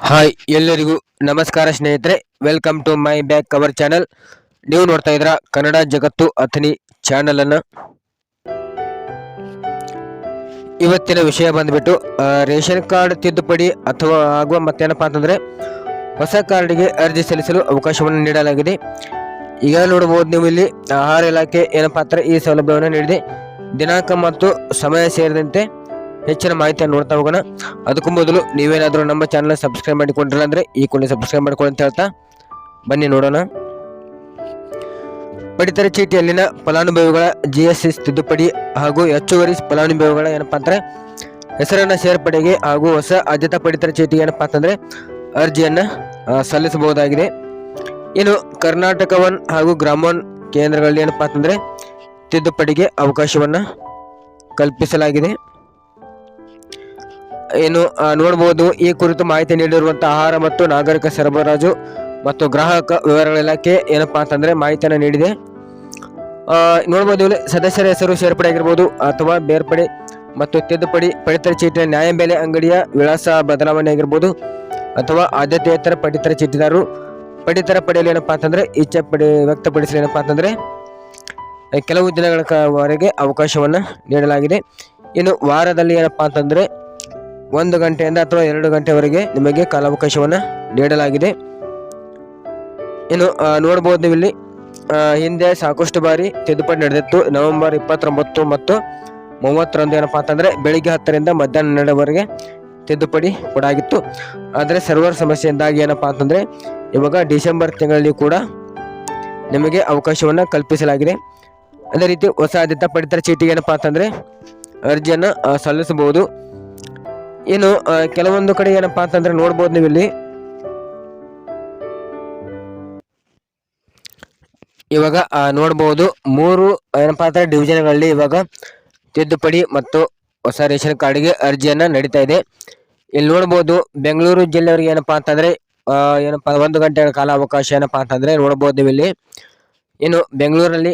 Hi, ಎಲ್ಲರಿಗೂ ನಮಸ್ಕಾರ ಸ್ನೇಹಿತರೆ. Welcome to my back cover channel ನೀವು ನೋಡ್ತಾ ಇದ್ರ ಕನ್ನಡ ಜಗತ್ತು ಅಥನಿ ಚಾನಲನ್ನು ಇವತ್ತಿನ ವಿಷಯ ಬಂದ್ಬಿಟ್ಟು ರೇಷನ್ ಕಾರ್ಡ್ ತಿದ್ದುಪಡಿ ಅಥವಾ ಆಗುವ ಮತ್ತೇನಪ್ಪ ಅಂತಂದ್ರೆ, ಹೊಸ ಕಾರ್ಡ್ಗೆ ಅರ್ಜಿ ಸಲ್ಲಿಸಲು ಅವಕಾಶವನ್ನು ನೀಡಲಾಗಿದೆ. ಈಗ ನೋಡಬಹುದು ನೀವು ಇಲ್ಲಿ ಆಹಾರ ಇಲಾಖೆ ಏನಪ್ಪಾ ಅಂದ್ರೆ ಈ ಸೌಲಭ್ಯವನ್ನು ನೀಡಿದೆ. ದಿನಾಂಕ ಮತ್ತು ಸಮಯ ಸೇರಿದಂತೆ ಹೆಚ್ಚಿನ ಮಾಹಿತಿಯನ್ನು ನೋಡ್ತಾ ಹೋಗೋಣ. ಅದಕ್ಕೂ ಮೊದಲು ನೀವೇನಾದರೂ ನಮ್ಮ ಚಾನಲ್ ಸಬ್ಸ್ಕ್ರೈಬ್ ಮಾಡಿಕೊಂಡಿಲ್ಲ ಅಂದರೆ ಈ ಕೂಡಲೇ ಸಬ್ಸ್ಕ್ರೈಬ್ ಮಾಡ್ಕೊಳ್ಳಿ ಅಂತ ಹೇಳ್ತಾ ಬನ್ನಿ ನೋಡೋಣ. ಪಡಿತರ ಚೀಟಿಯಲ್ಲಿನ ಫಲಾನುಭವಿಗಳ ಜಿ ಎಸ್ ಎಸ್ ತಿದ್ದುಪಡಿ ಹಾಗೂ ಹೆಚ್ಚುವರಿ ಫಲಾನುಭವಿಗಳ ಏನಪ್ಪಾ ಅಂದರೆ ಹೆಸರನ್ನ ಸೇರ್ಪಡೆಗೆ ಹಾಗೂ ಹೊಸ ಆದ್ಯತಾ ಪಡಿತರ ಚೀಟಿ ಏನಪ್ಪ ಅಂತಂದರೆ ಅರ್ಜಿಯನ್ನು ಸಲ್ಲಿಸಬಹುದಾಗಿದೆ. ಇನ್ನು ಕರ್ನಾಟಕ ಒನ್ ಹಾಗೂ ಗ್ರಾಮೋನ್ ಕೇಂದ್ರಗಳಲ್ಲಿ ಏನಪ್ಪಾ ಅಂತಂದರೆ ತಿದ್ದುಪಡಿಗೆ ಅವಕಾಶವನ್ನು ಕಲ್ಪಿಸಲಾಗಿದೆ. ಏನು ನೋಡಬಹುದು ಈ ಕುರಿತು ಮಾಹಿತಿ ನೀಡಿರುವಂತಹ ಆಹಾರ ಮತ್ತು ನಾಗರಿಕ ಸರಬರಾಜು ಮತ್ತು ಗ್ರಾಹಕ ವಿವರಗಳ ಇಲಾಖೆ ಏನಪ್ಪಾ ಅಂತಂದ್ರೆ ಮಾಹಿತಿಯನ್ನು ನೀಡಿದೆ. ನೋಡಬಹುದು ಸದಸ್ಯರ ಹೆಸರು ಸೇರ್ಪಡೆ ಆಗಿರ್ಬೋದು ಅಥವಾ ಬೇರ್ಪಡೆ ಮತ್ತು ತಿದ್ದುಪಡಿ, ಪಡಿತರ ನ್ಯಾಯ ನ್ಯಾಯಬೆಲೆ ಅಂಗಡಿಯ ವಿಳಾಸ ಬದಲಾವಣೆ ಆಗಿರ್ಬೋದು ಅಥವಾ ಆದ್ಯತೆಯೇತರ ಪಡಿತರ ಚೀಟಿದಾರರು. ಪಡಿತರ ಪಡೆಯಲು ಏನಪ್ಪಾ ಅಂತಂದ್ರೆ ಇಚ್ಛೆ ಪಡಿ, ವ್ಯಕ್ತಪಡಿಸಲು ಏನಪ್ಪಾ ಅಂತಂದ್ರೆ ಕೆಲವು ದಿನಗಳ ಕ- ವರೆಗೆ ಅವಕಾಶವನ್ನ ನೀಡಲಾಗಿದೆ. ಇನ್ನು ವಾರದಲ್ಲಿ ಏನಪ್ಪಾ ಅಂತಂದ್ರೆ ಒಂದು ಗಂಟೆಯಿಂದ ಅಥವಾ ಎರಡು ಗಂಟೆವರೆಗೆ ನಿಮಗೆ ಕಾಲಾವಕಾಶವನ್ನು ನೀಡಲಾಗಿದೆ. ಇನ್ನು ನೋಡ್ಬೋದು ನೀವು ಇಲ್ಲಿ ಹಿಂದೆ ಸಾಕಷ್ಟು ಬಾರಿ ತಿದ್ದುಪಡಿ ನಡೆದಿತ್ತು. ನವೆಂಬರ್ ಇಪ್ಪತ್ತೊಂಬತ್ತು ಮತ್ತು ಮೂವತ್ತರಂದು ಏನಪ್ಪಾ ಅಂತಂದರೆ ಬೆಳಿಗ್ಗೆ ಹತ್ತರಿಂದ ಮಧ್ಯಾಹ್ನ ಹನ್ನೆರಡವರೆಗೆ ತಿದ್ದುಪಡಿ ಕೂಡ ಆಗಿತ್ತು. ಆದರೆ ಸರ್ವರ್ ಸಮಸ್ಯೆಯಿಂದಾಗಿ ಏನಪ್ಪಾ ಅಂತಂದರೆ ಇವಾಗ ಡಿಸೆಂಬರ್ ತಿಂಗಳಲ್ಲಿ ಕೂಡ ನಿಮಗೆ ಅವಕಾಶವನ್ನು ಕಲ್ಪಿಸಲಾಗಿದೆ. ಅದೇ ರೀತಿ ಹೊಸ ಆದ್ಯತಾ ಪಡಿತರ ಚೀಟಿಗೆ ಏನಪ್ಪಾ ಅಂತಂದರೆ ಅರ್ಜಿಯನ್ನು ಸಲ್ಲಿಸಬಹುದು. ಆ, ಕೆಲವೊಂದು ಕಡೆ ಏನಪ್ಪಾ ಅಂತಂದ್ರೆ ನೋಡ್ಬೋದು ನೀವು ಇಲ್ಲಿ ಇವಾಗ ನೋಡಬಹುದು ಮೂರು ಏನಪ್ಪಾ ಅಂತಂದ್ರೆ ಡಿವಿಷನ್ಗಳಲ್ಲಿ ಇವಾಗ ತಿದ್ದುಪಡಿ ಮತ್ತು ಹೊಸ ರೇಷನ್ ಕಾರ್ಡ್ಗೆ ಅರ್ಜಿಯನ್ನ ನಡೀತಾ ಇದೆ. ಇಲ್ಲಿ ನೋಡ್ಬೋದು ಬೆಂಗಳೂರು ಜಿಲ್ಲೆಯವರಿಗೆ ಏನಪ್ಪಾ ಅಂತಂದ್ರೆ ಏನಪ್ಪ ಒಂದು ಗಂಟೆಗಳ ಕಾಲ ಅವಕಾಶ ಏನಪ್ಪಾ ಅಂತಂದ್ರೆ ನೋಡ್ಬೋದು ನೀವು ಇಲ್ಲಿ ಏನು ಬೆಂಗಳೂರಲ್ಲಿ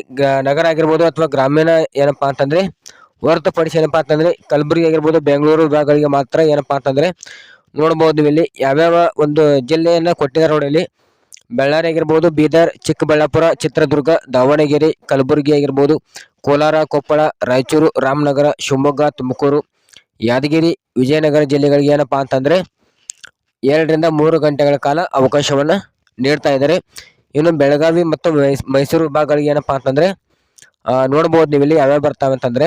ನಗರ ಆಗಿರ್ಬೋದು ಅಥವಾ ಗ್ರಾಮೀಣ ಏನಪ್ಪಾ ಅಂತಂದ್ರೆ ಹೊರತುಪಡಿಸಿ ಏನಪ್ಪ ಅಂತಂದರೆ ಕಲಬುರಗಿ ಆಗಿರ್ಬೋದು, ಬೆಂಗಳೂರು ವಿಭಾಗಗಳಿಗೆ ಮಾತ್ರ ಏನಪ್ಪಾ ಅಂತಂದ್ರೆ ನೋಡ್ಬೋದು ನೀವು ಇಲ್ಲಿ ಯಾವ್ಯಾವ ಒಂದು ಜಿಲ್ಲೆಯನ್ನ ಕೊಟ್ಟಿದ್ದಾರೆ ನೋಡಿ ಇಲ್ಲಿ. ಬಳ್ಳಾರಿ ಆಗಿರ್ಬೋದು, ಬೀದರ್, ಚಿಕ್ಕಬಳ್ಳಾಪುರ, ಚಿತ್ರದುರ್ಗ, ದಾವಣಗೆರೆ, ಕಲಬುರಗಿ ಆಗಿರ್ಬೋದು, ಕೋಲಾರ, ಕೊಪ್ಪಳ, ರಾಯಚೂರು, ರಾಮನಗರ, ಶಿವಮೊಗ್ಗ, ತುಮಕೂರು, ಯಾದಗಿರಿ, ವಿಜಯನಗರ ಜಿಲ್ಲೆಗಳಿಗೆ ಏನಪ್ಪಾ ಅಂತಂದ್ರೆ ಎರಡರಿಂದ ಮೂರು ಗಂಟೆಗಳ ಕಾಲ ಅವಕಾಶವನ್ನ ನೀಡ್ತಾ ಇದ್ದಾರೆ. ಇನ್ನು ಬೆಳಗಾವಿ ಮತ್ತು ಮೈಸ್- ಮೈಸೂರು ವಿಭಾಗಗಳಿಗೆ ಏನಪ್ಪಾ ಅಂತಂದ್ರೆ ನೋಡ್ಬೋದು ನೀವು ಇಲ್ಲಿ ಯಾವ್ಯಾವ ಬರ್ತಾವೆ ಅಂತಂದ್ರೆ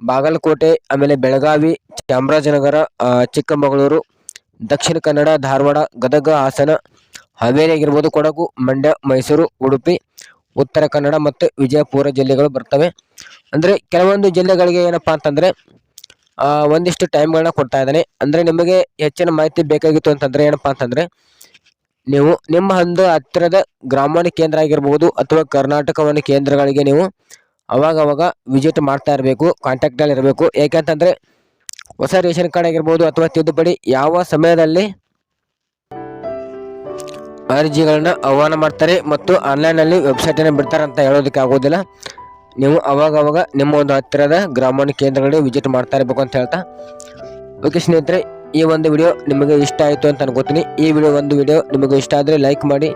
ಬಾಗಲಕೋಟೆ, ಆಮೇಲೆ ಬೆಳಗಾವಿ, ಚಾಮರಾಜನಗರ ಚಿಕ್ಕಮಗಳೂರು, ದಕ್ಷಿಣ ಕನ್ನಡ, ಧಾರವಾಡ, ಗದಗ, ಹಾಸನ, ಹಾವೇರಿ ಆಗಿರ್ಬೋದು ಕೊಡಗು, ಮಂಡ್ಯ, ಮೈಸೂರು, ಉಡುಪಿ, ಉತ್ತರ ಕನ್ನಡ ಮತ್ತು ವಿಜಯಪುರ ಜಿಲ್ಲೆಗಳು ಬರ್ತವೆ. ಅಂದರೆ ಕೆಲವೊಂದು ಜಿಲ್ಲೆಗಳಿಗೆ ಏನಪ್ಪ ಅಂತಂದರೆ ಒಂದಿಷ್ಟು ಟೈಮ್ಗಳನ್ನ ಕೊಡ್ತಾ ಇದ್ದಾನೆ. ಅಂದರೆ ನಿಮಗೆ ಹೆಚ್ಚಿನ ಮಾಹಿತಿ ಬೇಕಾಗಿತ್ತು ಅಂತಂದರೆ ಏನಪ್ಪ ಅಂತಂದರೆ, ನೀವು ನಿಮ್ಮ ಒಂದು ಹತ್ತಿರದ ಗ್ರಾಮೀಣ ಕೇಂದ್ರ ಆಗಿರ್ಬೋದು ಅಥವಾ ಕರ್ನಾಟಕವನ್ನು ಕೇಂದ್ರಗಳಿಗೆ ನೀವು ಅವಾಗ ಅವಾಗ ವಿಸಿಟ್ ಮಾಡ್ತಾ ಇರಬೇಕು ಕಾಂಟ್ಯಾಕ್ಟಲ್ಲಿ ಇರಬೇಕು. ಏಕೆಂತಂದರೆ ಹೊಸ ರೇಷನ್ ಕಾರ್ಡ್ ಆಗಿರ್ಬೋದು ಅಥವಾ ತಿದ್ದುಪಡಿ ಯಾವ ಸಮಯದಲ್ಲಿ ಅರ್ಜಿಗಳನ್ನ ಆಹ್ವಾನ ಮಾಡ್ತಾರೆ ಮತ್ತು ಆನ್ಲೈನಲ್ಲಿ ವೆಬ್ಸೈಟನ್ನು ಬಿಡ್ತಾರೆ ಅಂತ ಹೇಳೋದಕ್ಕೆ ಆಗೋದಿಲ್ಲ. ನೀವು ಅವಾಗವಾಗ ಅವಾಗ ನಿಮ್ಮ ಒಂದು ಹತ್ತಿರದ ಗ್ರಾಮೀಣ ಕೇಂದ್ರಗಳಿಗೆ ವಿಸಿಟ್ ಮಾಡ್ತಾ ಇರಬೇಕು ಅಂತ ಹೇಳ್ತಾ. ಓಕೆ ಸ್ನೇಹಿತರೆ, ಈ ಒಂದು ವಿಡಿಯೋ ನಿಮಗೆ ಇಷ್ಟ ಆಯಿತು ಅಂತ ಅನ್ಕೋತೀನಿ. ಈ ವಿಡಿಯೋ ಒಂದು ವಿಡಿಯೋ ನಿಮಗೆ ಇಷ್ಟ ಆದರೆ ಲೈಕ್ ಮಾಡಿ,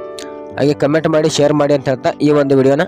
ಹಾಗೆ ಕಮೆಂಟ್ ಮಾಡಿ ಶೇರ್ ಮಾಡಿ ಅಂತ ಹೇಳ್ತಾ ಈ ಒಂದು ವಿಡಿಯೋನ